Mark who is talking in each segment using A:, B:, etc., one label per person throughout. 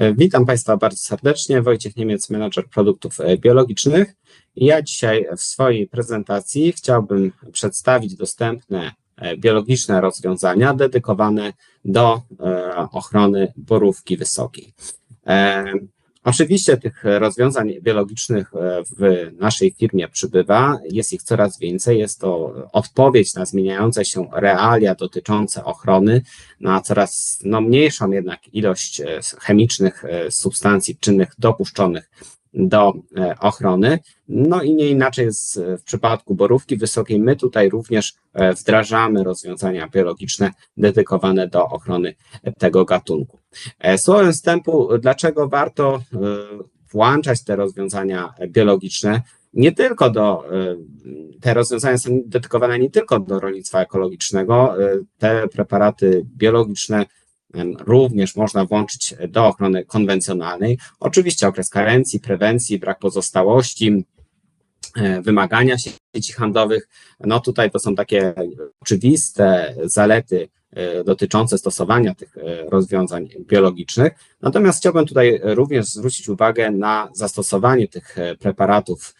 A: E, Witam Państwa bardzo serdecznie. Wojciech Niemiec, menadżer produktów e, biologicznych. Ja dzisiaj w swojej prezentacji chciałbym przedstawić dostępne e, biologiczne rozwiązania dedykowane do ochrony borówki wysokiej. Oczywiście tych rozwiązań biologicznych w naszej firmie przybywa, jest ich coraz więcej. Jest to odpowiedź na zmieniające się realia dotyczące ochrony, na coraz no, mniejszą jednak ilość e, chemicznych e, substancji czynnych dopuszczonych do e, ochrony. No i nie inaczej jest w przypadku borówki wysokiej. My tutaj również wdrażamy rozwiązania biologiczne dedykowane do ochrony tego gatunku. Słowem wstępu, dlaczego warto włączać te rozwiązania biologiczne? Nie tylko do, te rozwiązania są dedykowane nie tylko do rolnictwa ekologicznego. Te preparaty biologiczne również można włączyć do ochrony konwencjonalnej. Oczywiście okres karencji, prewencji, brak pozostałości, e, wymagania sieci handlowych. No tutaj to są takie oczywiste zalety e, dotyczące stosowania tych e, rozwiązań biologicznych. Natomiast chciałbym tutaj również zwrócić uwagę na zastosowanie tych preparatów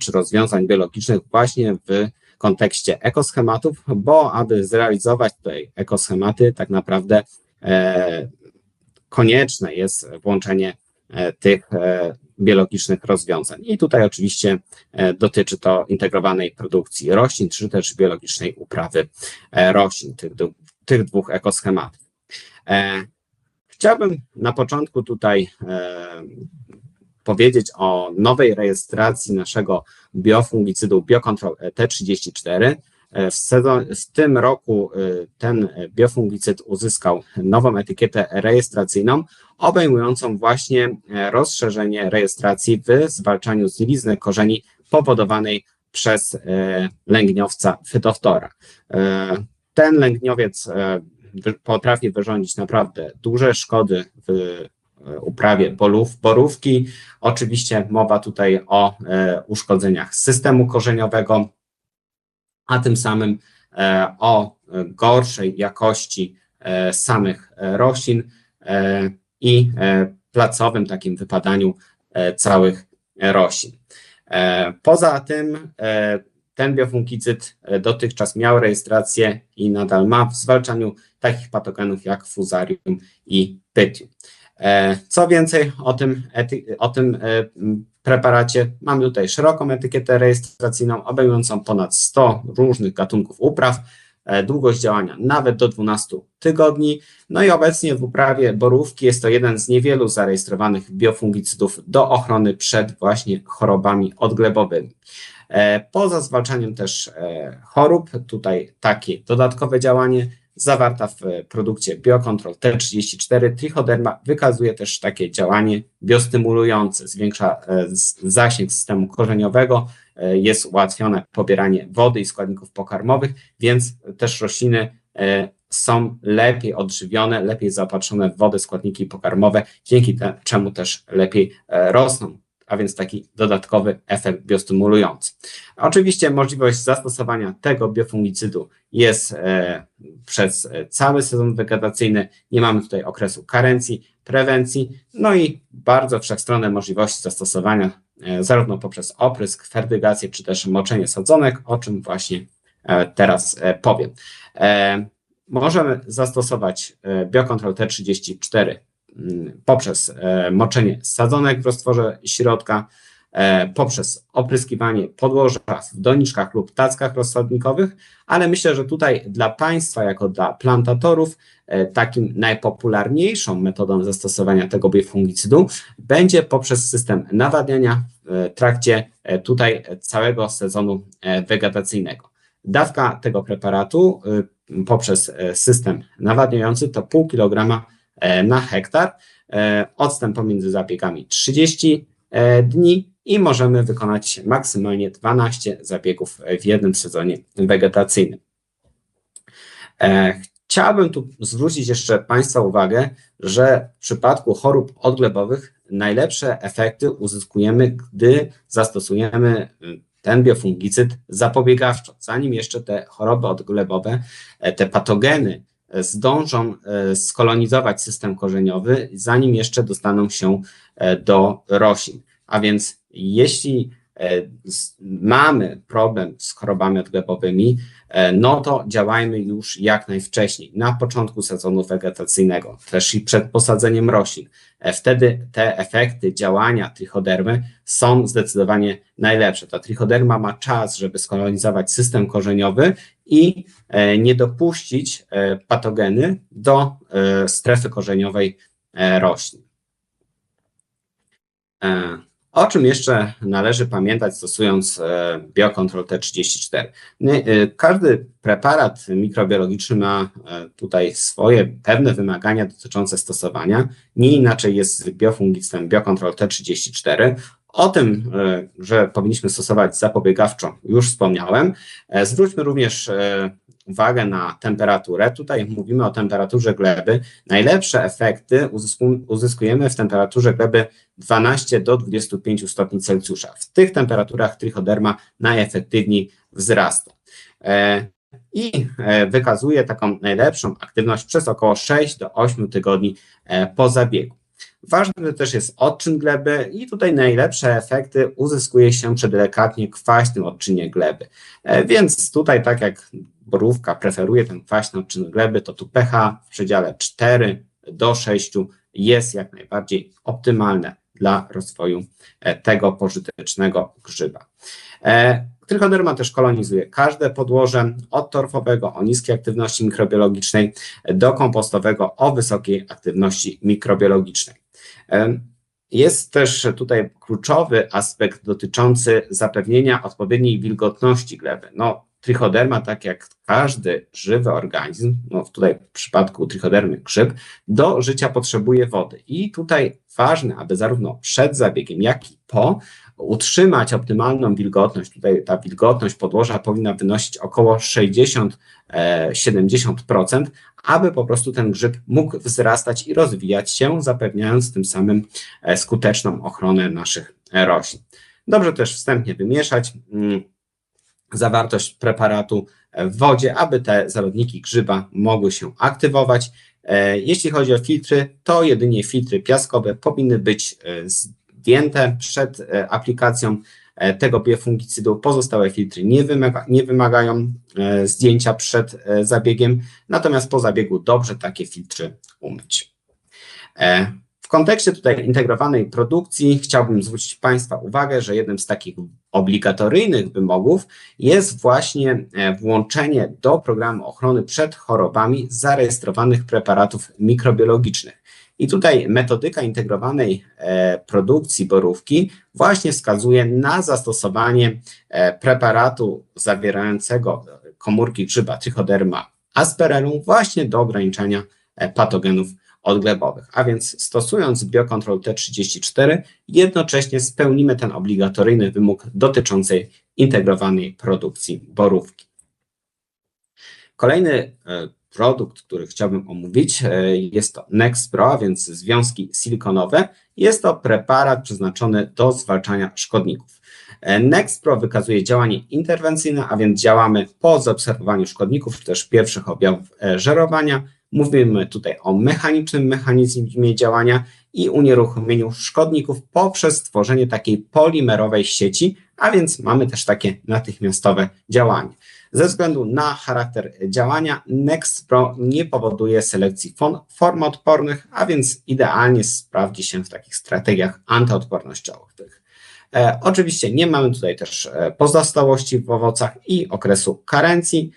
A: czy rozwiązań biologicznych właśnie w kontekście ekoschematów, bo aby zrealizować tutaj ekoschematy, tak naprawdę konieczne jest włączenie e, tych e, biologicznych rozwiązań. I tutaj oczywiście dotyczy to integrowanej produkcji roślin, czy też biologicznej uprawy roślin, tych, tych dwóch ekoschematów. Chciałbym na początku tutaj powiedzieć o nowej rejestracji naszego biofungicydu Biocontrol T34. E, w, sezon, w tym roku e, ten biofungicyd uzyskał nową etykietę rejestracyjną, obejmującą właśnie e, rozszerzenie rejestracji w zwalczaniu zlizny korzeni powodowanej przez lęgniowca fytoftora. Ten lęgniowiec potrafi wyrządzić naprawdę duże szkody w uprawie polów, borówki. Oczywiście mowa tutaj o uszkodzeniach systemu korzeniowego, a tym samym e, o gorszej jakości e, samych e, roślin i placowym takim wypadaniu całych roślin. Poza tym ten biofungicyd dotychczas miał rejestrację i nadal ma w zwalczaniu takich patogenów jak fuzarium i pytium. Co więcej o tym, o tym preparacie. Mamy tutaj szeroką etykietę rejestracyjną obejmującą ponad 100 różnych gatunków upraw, e, długość działania nawet do 12 tygodni. No i obecnie w uprawie borówki jest to jeden z niewielu zarejestrowanych biofungicydów do ochrony przed właśnie chorobami odglebowymi. E, poza zwalczaniem też e, chorób, tutaj takie dodatkowe działanie zawarta w produkcie Biocontrol T34 trichoderma wykazuje też takie działanie biostymulujące, zwiększa e, zasięg systemu korzeniowego, e, jest ułatwione pobieranie wody i składników pokarmowych, więc też rośliny e, są lepiej odżywione, lepiej zaopatrzone w wodę, składniki pokarmowe, dzięki czemu też lepiej rosną a więc taki dodatkowy efekt biostymulujący. Oczywiście możliwość zastosowania tego biofungicydu jest e, przez cały sezon wegetacyjny. Nie mamy tutaj okresu karencji, prewencji, no i bardzo wszechstronne możliwości zastosowania e, zarówno poprzez oprysk, ferdygację, czy też moczenie sadzonek, o czym właśnie e, teraz powiem. Możemy zastosować Biocontrol T34 Mm, poprzez e, moczenie sadzonek w roztworze środka, e, poprzez opryskiwanie podłoża w doniczkach lub tackach rozsadnikowych, ale myślę, że tutaj dla Państwa, jako dla plantatorów, e, takim najpopularniejszą metodą zastosowania tego biofungicydu będzie poprzez system nawadniania w trakcie tutaj całego sezonu wegetacyjnego. Dawka tego preparatu poprzez system nawadniający to pół kilograma na hektar. E, odstęp pomiędzy zabiegami 30 e, dni i możemy wykonać maksymalnie 12 zabiegów w jednym sezonie wegetacyjnym. Chciałbym tu zwrócić jeszcze Państwa uwagę, że w przypadku chorób odglebowych najlepsze efekty uzyskujemy, gdy zastosujemy ten biofungicyd zapobiegawczo, zanim jeszcze te choroby odglebowe, te patogeny zdążą skolonizować system korzeniowy, zanim jeszcze dostaną się do roślin. A więc jeśli mamy problem z chorobami odglebowymi, E, no to działajmy już jak najwcześniej, na początku sezonu wegetacyjnego, też i przed posadzeniem roślin. E, wtedy te efekty działania trichodermy są zdecydowanie najlepsze. Ta trichoderma ma czas, żeby skolonizować system korzeniowy i e, nie dopuścić patogeny do strefy korzeniowej roślin. O czym jeszcze należy pamiętać stosując e, biokontrol T34? E, każdy preparat mikrobiologiczny ma e, tutaj swoje pewne wymagania dotyczące stosowania. Nie inaczej jest z biofungictem biokontrol T34. O tym, że powinniśmy stosować zapobiegawczo, już wspomniałem. Zwróćmy również uwagę na temperaturę. Tutaj mówimy o temperaturze gleby. Najlepsze efekty uzyskujemy w temperaturze gleby 12 do 25 stopni Celsjusza. W tych temperaturach trichoderma najefektywniej wzrasta. E, I e, wykazuje taką najlepszą aktywność przez około 6 do 8 tygodni e, po zabiegu. Ważny też jest odczyn gleby i tutaj najlepsze efekty uzyskuje się przy delikatnie kwaśnym odczynie gleby. Więc tutaj tak jak borówka preferuje ten kwaśny odczyn gleby, to tu pH w przedziale 4 do 6 jest jak najbardziej optymalne dla rozwoju e, tego pożytecznego grzyba. E, Trychoderma też kolonizuje każde podłoże od torfowego o niskiej aktywności mikrobiologicznej do kompostowego o wysokiej aktywności mikrobiologicznej. Jest też tutaj kluczowy aspekt dotyczący zapewnienia odpowiedniej wilgotności gleby. No, trichoderma, tak jak każdy żywy organizm, no tutaj w przypadku trichodermy grzyb, do życia potrzebuje wody. I tutaj ważne, aby zarówno przed zabiegiem, jak i po utrzymać optymalną wilgotność. Tutaj ta wilgotność podłoża powinna wynosić około 60-70%, aby po prostu ten grzyb mógł wzrastać i rozwijać się, zapewniając tym samym e, skuteczną ochronę naszych roślin. Dobrze też wstępnie wymieszać mm, zawartość preparatu w wodzie, aby te zarodniki grzyba mogły się aktywować. E, jeśli chodzi o filtry, to jedynie filtry piaskowe powinny być e, zdjęte przed e, aplikacją tego biofungicydu. Pozostałe filtry nie, wymaga, nie wymagają zdjęcia przed zabiegiem, natomiast po zabiegu dobrze takie filtry umyć. W kontekście tutaj integrowanej produkcji chciałbym zwrócić Państwa uwagę, że jednym z takich obligatoryjnych wymogów jest właśnie e, włączenie do programu ochrony przed chorobami zarejestrowanych preparatów mikrobiologicznych. I tutaj metodyka integrowanej e, produkcji borówki właśnie wskazuje na zastosowanie e, preparatu zawierającego komórki grzyba Trichoderma asperellum właśnie do ograniczania patogenów odglebowych. A więc stosując biokontrol T34, jednocześnie spełnimy ten obligatoryjny wymóg dotyczący integrowanej produkcji borówki. Kolejny e, produkt, który chciałbym omówić, e, jest to NextPro, a więc związki silikonowe. Jest to preparat przeznaczony do zwalczania szkodników. E, NextPro wykazuje działanie interwencyjne, a więc działamy po zaobserwowaniu szkodników, czy też pierwszych objawów żerowania, Mówimy tutaj o mechanicznym mechanizmie działania i unieruchomieniu szkodników poprzez stworzenie takiej polimerowej sieci, a więc mamy też takie natychmiastowe działanie. Ze względu na charakter działania NextPro nie powoduje selekcji form odpornych, a więc idealnie sprawdzi się w takich strategiach antyodpornościowych. E, oczywiście nie mamy tutaj też e, pozostałości w owocach i okresu karencji.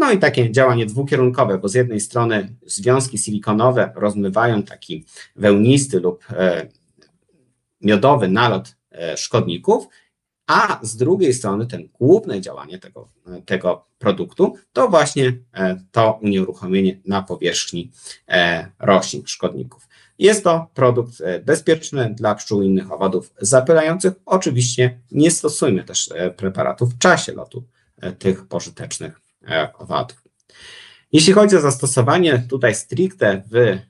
A: No i takie działanie dwukierunkowe, bo z jednej strony związki silikonowe rozmywają taki wełnisty lub e, miodowy nalot e, szkodników, a z drugiej strony ten główne działanie tego, tego produktu to właśnie e, to unieruchomienie na powierzchni roślin szkodników. Jest to produkt bezpieczny dla pszczół i innych owadów zapylających. Oczywiście nie stosujmy też preparatów w czasie lotu tych pożytecznych owadów. Jeśli chodzi o zastosowanie tutaj stricte w e,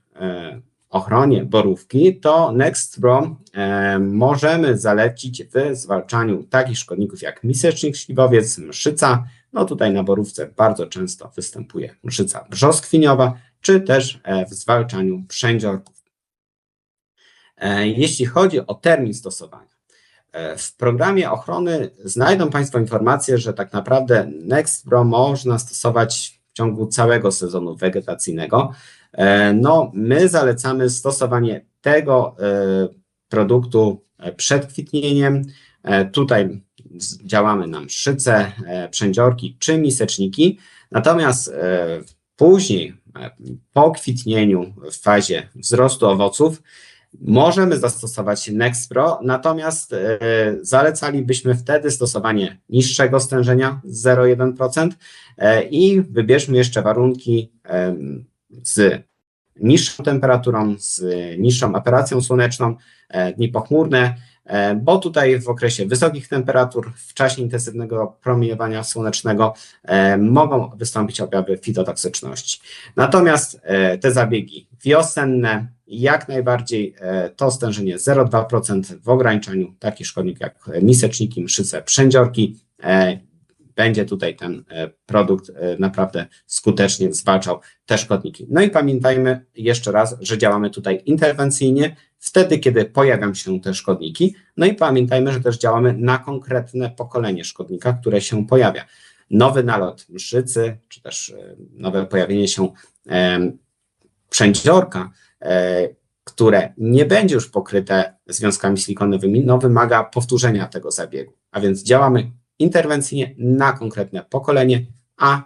A: ochronie borówki, to NextPro e, możemy zalecić w zwalczaniu takich szkodników jak misecznik śliwowiec, mszyca. No tutaj na borówce bardzo często występuje mszyca brzoskwiniowa czy też w zwalczaniu przędziorków. Jeśli chodzi o termin stosowania, w programie ochrony znajdą Państwo informację, że tak naprawdę NextPro można stosować w ciągu całego sezonu wegetacyjnego. No, my zalecamy stosowanie tego produktu przed kwitnieniem. Tutaj działamy na mszyce, przędziorki czy miseczniki, natomiast później, po kwitnieniu w fazie wzrostu owoców, możemy zastosować NextPro, natomiast e, zalecalibyśmy wtedy stosowanie niższego stężenia 0,1% e, i wybierzmy jeszcze warunki z niższą temperaturą, z niższą operacją słoneczną, dni pochmurne, bo tutaj w okresie wysokich temperatur, w czasie intensywnego promieniowania słonecznego mogą wystąpić objawy fitotoksyczności. Natomiast te zabiegi wiosenne, jak najbardziej e, to stężenie 0,2% w ograniczeniu takich szkodników jak miseczniki, mszyce, przędziorki. E, będzie tutaj ten e, produkt naprawdę skutecznie zwalczał te szkodniki. No i pamiętajmy jeszcze raz, że działamy tutaj interwencyjnie wtedy, kiedy pojawią się te szkodniki. No i pamiętajmy, że też działamy na konkretne pokolenie szkodnika, które się pojawia. Nowy nalot mszycy, czy też nowe pojawienie się przędziorka E, które nie będzie już pokryte związkami silikonowymi, no wymaga powtórzenia tego zabiegu. A więc działamy interwencyjnie na konkretne pokolenie, a e,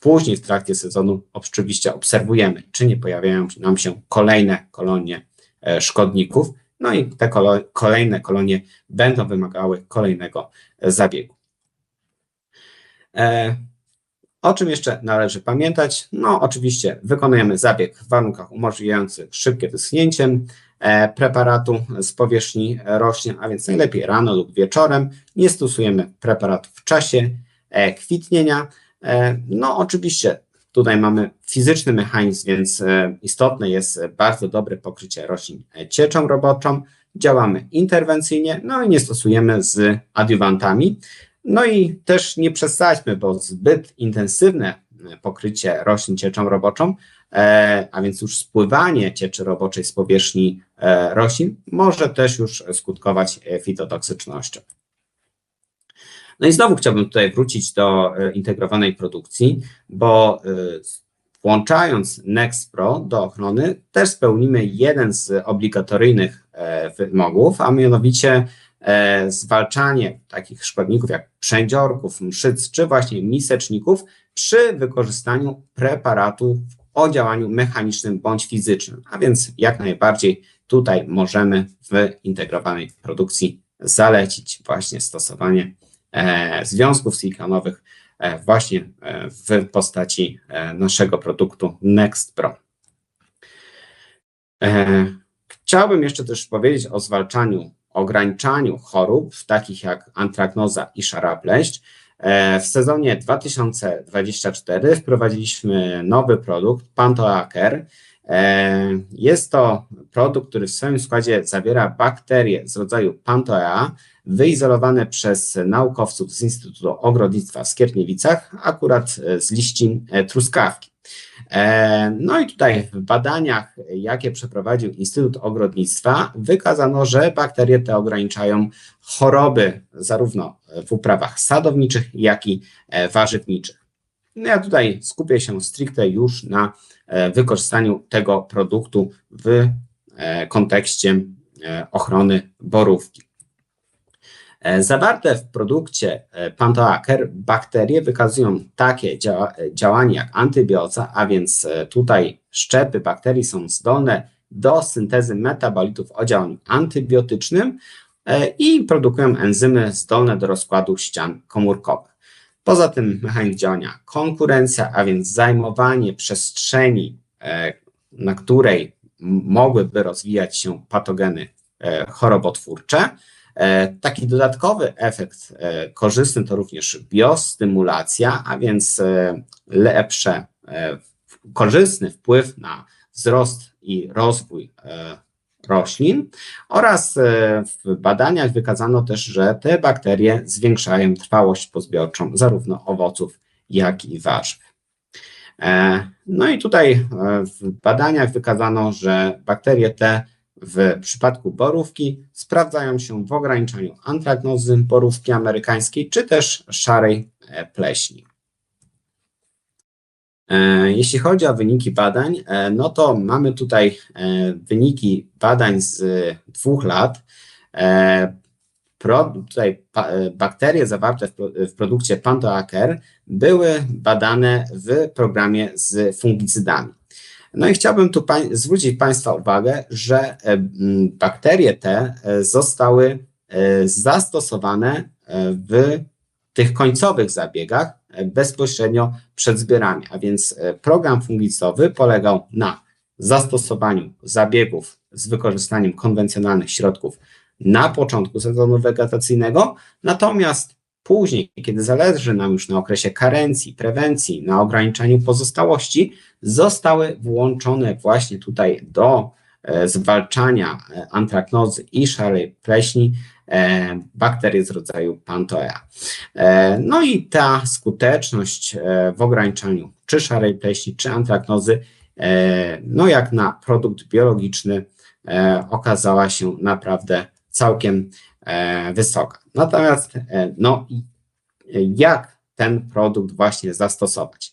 A: później w trakcie sezonu oczywiście obserwujemy, czy nie pojawiają nam się kolejne kolonie e, szkodników, no i te kolejne kolonie będą wymagały kolejnego zabiegu. O czym jeszcze należy pamiętać? No, oczywiście wykonujemy zabieg w warunkach umożliwiających szybkie wyschnięcie e, preparatu z powierzchni roślin, a więc najlepiej rano lub wieczorem. Nie stosujemy preparatu w czasie e, kwitnienia. E, no, oczywiście tutaj mamy fizyczny mechanizm, więc istotne jest bardzo dobre pokrycie roślin cieczą roboczą. Działamy interwencyjnie, no i nie stosujemy z adiuwantami. No i też nie przesadźmy, bo zbyt intensywne pokrycie roślin cieczą roboczą, e, a więc już spływanie cieczy roboczej z powierzchni e, roślin może też już skutkować e, fitotoksycznością. No i znowu chciałbym tutaj wrócić do integrowanej produkcji, bo włączając NextPro do ochrony też spełnimy jeden z obligatoryjnych wymogów, a mianowicie E, zwalczanie takich szkodników jak przędziorków, mszyc czy właśnie miseczników przy wykorzystaniu preparatów o działaniu mechanicznym bądź fizycznym. A więc jak najbardziej tutaj możemy w integrowanej produkcji zalecić właśnie stosowanie e, związków silikonowych e, właśnie w postaci naszego produktu NextPro. Chciałbym jeszcze też powiedzieć o zwalczaniu ograniczaniu chorób, takich jak antraknoza i szara pleść. E, w sezonie 2024 wprowadziliśmy nowy produkt, Pantoaker. E, jest to produkt, który w swoim składzie zawiera bakterie z rodzaju Pantoea, wyizolowane przez naukowców z Instytutu Ogrodnictwa w Skierniewicach, akurat z liści truskawki. E, no i tutaj w badaniach, jakie przeprowadził Instytut Ogrodnictwa, wykazano, że bakterie te ograniczają choroby zarówno w uprawach sadowniczych, jak i e, warzywniczych. No ja tutaj skupię się stricte już na e, wykorzystaniu tego produktu w kontekście ochrony borówki. E, zawarte w produkcie e, Pantoaker bakterie wykazują takie dzia działanie jak antybioza, a więc e, tutaj szczepy bakterii są zdolne do syntezy metabolitów o działaniu antybiotycznym i produkują enzymy zdolne do rozkładu ścian komórkowych. Poza tym mechanizm działania. Konkurencja, a więc zajmowanie przestrzeni, na której mogłyby rozwijać się patogeny chorobotwórcze, E, taki dodatkowy efekt e, korzystny to również biostymulacja, a więc e, lepsze, korzystny wpływ na wzrost i rozwój roślin oraz w badaniach wykazano też, że te bakterie zwiększają trwałość pozbiorczą zarówno owoców, jak i warzyw. No i tutaj w badaniach wykazano, że bakterie te w przypadku borówki sprawdzają się w ograniczaniu antraknozy borówki amerykańskiej czy też szarej pleśni. E, jeśli chodzi o wyniki badań, e, no to mamy tutaj e, wyniki badań z dwóch lat. Pro, tutaj bakterie zawarte w, produkcie Pantoaker były badane w programie z fungicydami. No i chciałbym tu pań, zwrócić Państwa uwagę, że bakterie te zostały zastosowane w tych końcowych zabiegach bezpośrednio przed zbiorami. A więc e, program fungicowy polegał na zastosowaniu zabiegów z wykorzystaniem konwencjonalnych środków na początku sezonu wegetacyjnego, natomiast później, kiedy zależy nam już na okresie karencji, prewencji, na ograniczaniu pozostałości, zostały włączone właśnie tutaj do zwalczania e, antraknozy i szarej pleśni E, bakterie z rodzaju Pantoea. E, no i ta skuteczność e, w ograniczaniu czy szarej pleśni, czy antraknozy, no jak na produkt biologiczny, okazała się naprawdę całkiem wysoka. Natomiast, no jak ten produkt właśnie zastosować?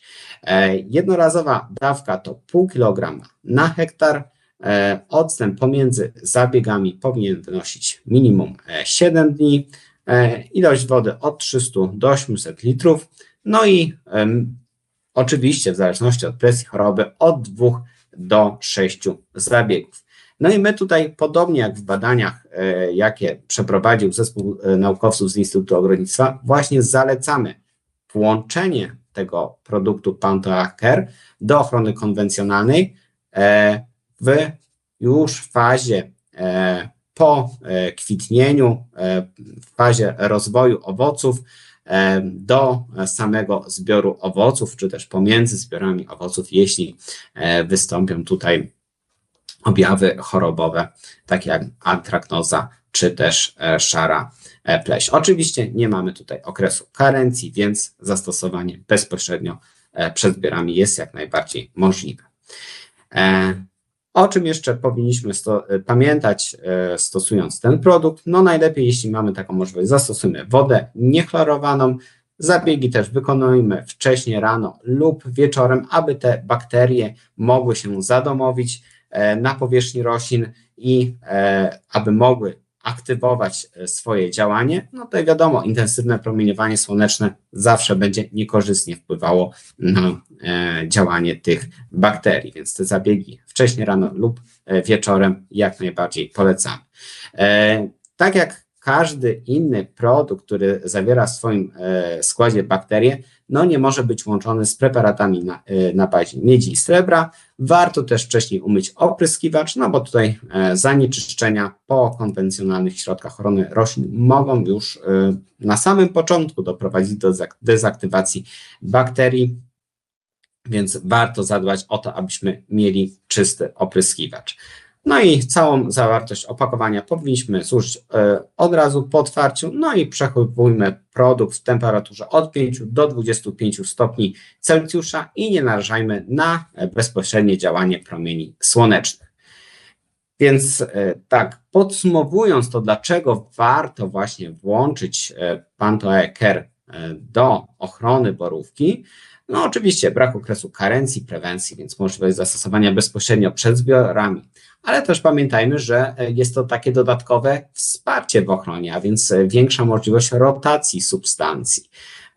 A: Jednorazowa dawka to pół kilograma na hektar, E, odstęp pomiędzy zabiegami powinien wynosić minimum 7 e, dni, e, ilość wody od 300 do 800 litrów, no i oczywiście w zależności od presji choroby od 2 do 6 zabiegów. No i my tutaj, podobnie jak w badaniach, jakie przeprowadził zespół naukowców z Instytutu Ogrodnictwa, właśnie zalecamy włączenie tego produktu Pantoaker do ochrony konwencjonalnej, w już fazie e, po e, kwitnieniu, e, w fazie rozwoju owoców do samego zbioru owoców, czy też pomiędzy zbiorami owoców, jeśli wystąpią tutaj objawy chorobowe, takie jak antraknoza, czy też szara pleś. Oczywiście nie mamy tutaj okresu karencji, więc zastosowanie bezpośrednio przed zbiorami jest jak najbardziej możliwe. O czym jeszcze powinniśmy sto e, pamiętać e, stosując ten produkt? No najlepiej, jeśli mamy taką możliwość, zastosujmy wodę niechlorowaną. Zabiegi też wykonujmy wcześniej rano lub wieczorem, aby te bakterie mogły się zadomowić e, na powierzchni roślin i aby mogły aktywować e, swoje działanie, no to wiadomo, intensywne promieniowanie słoneczne zawsze będzie niekorzystnie wpływało na e, działanie tych bakterii, więc te zabiegi wcześniej rano lub e, wieczorem jak najbardziej polecamy. Tak jak każdy inny produkt, który zawiera w swoim składzie bakterie, no nie może być łączony z preparatami na, y, na bazie miedzi i srebra. Warto też wcześniej umyć opryskiwacz, no bo tutaj e, zanieczyszczenia po konwencjonalnych środkach ochrony roślin mogą już na samym początku doprowadzić do dezaktywacji bakterii, więc warto zadbać o to, abyśmy mieli czysty opryskiwacz. No i całą zawartość opakowania powinniśmy zużyć e, od razu po otwarciu, no i przechowujmy produkt w temperaturze od 5 do 25 stopni Celsjusza i nie narażajmy na bezpośrednie działanie promieni słonecznych. Więc e, tak, podsumowując to, dlaczego warto właśnie włączyć e, Pantoe Care do ochrony borówki, no oczywiście brak okresu karencji, prewencji, więc możliwość zastosowania bezpośrednio przed zbiorami, ale też pamiętajmy, że e, jest to takie dodatkowe wsparcie w ochronie, a więc e, większa możliwość rotacji substancji.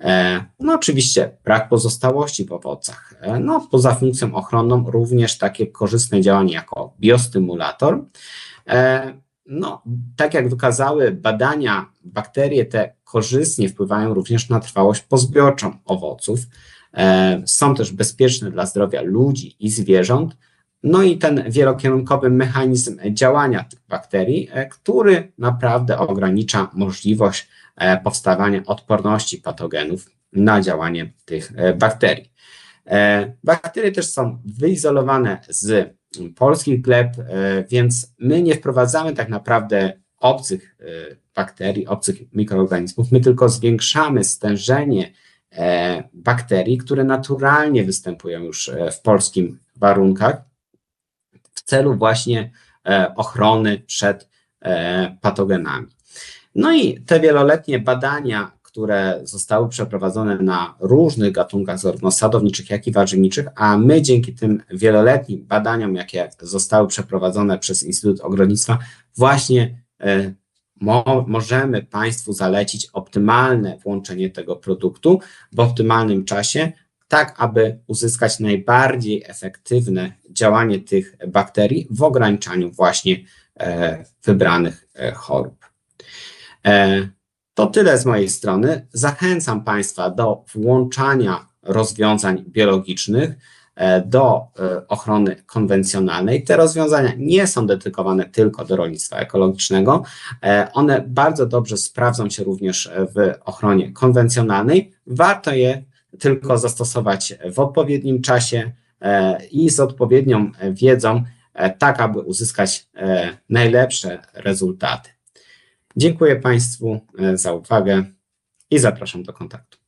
A: E, no oczywiście brak pozostałości w owocach. No poza funkcją ochronną również takie korzystne działanie jako biostymulator. No, tak jak wykazały badania, bakterie te korzystnie wpływają również na trwałość pozbiorczą owoców. Są też bezpieczne dla zdrowia ludzi i zwierząt, no i ten wielokierunkowy mechanizm działania tych bakterii, e, który naprawdę ogranicza możliwość e, powstawania odporności patogenów na działanie tych e, bakterii. Bakterie też są wyizolowane z polskich gleb, więc my nie wprowadzamy tak naprawdę obcych bakterii, obcych mikroorganizmów, my tylko zwiększamy stężenie e, bakterii, które naturalnie występują już e, w polskim warunkach w celu właśnie e, ochrony przed patogenami. No i te wieloletnie badania, które zostały przeprowadzone na różnych gatunkach zarówno sadowniczych, jak i warzywniczych, a my dzięki tym wieloletnim badaniom, jakie zostały przeprowadzone przez Instytut Ogrodnictwa, właśnie mo możemy Państwu zalecić optymalne włączenie tego produktu w optymalnym czasie, tak aby uzyskać najbardziej efektywne działanie tych bakterii w ograniczaniu właśnie e, wybranych e, chorób. E, to tyle z mojej strony. Zachęcam Państwa do włączania rozwiązań biologicznych E, do e, ochrony konwencjonalnej. Te rozwiązania nie są dedykowane tylko do rolnictwa ekologicznego. E, one bardzo dobrze sprawdzą się również w ochronie konwencjonalnej. Warto je tylko zastosować w odpowiednim czasie i z odpowiednią wiedzą, tak aby uzyskać najlepsze rezultaty. Dziękuję Państwu za uwagę i zapraszam do kontaktu.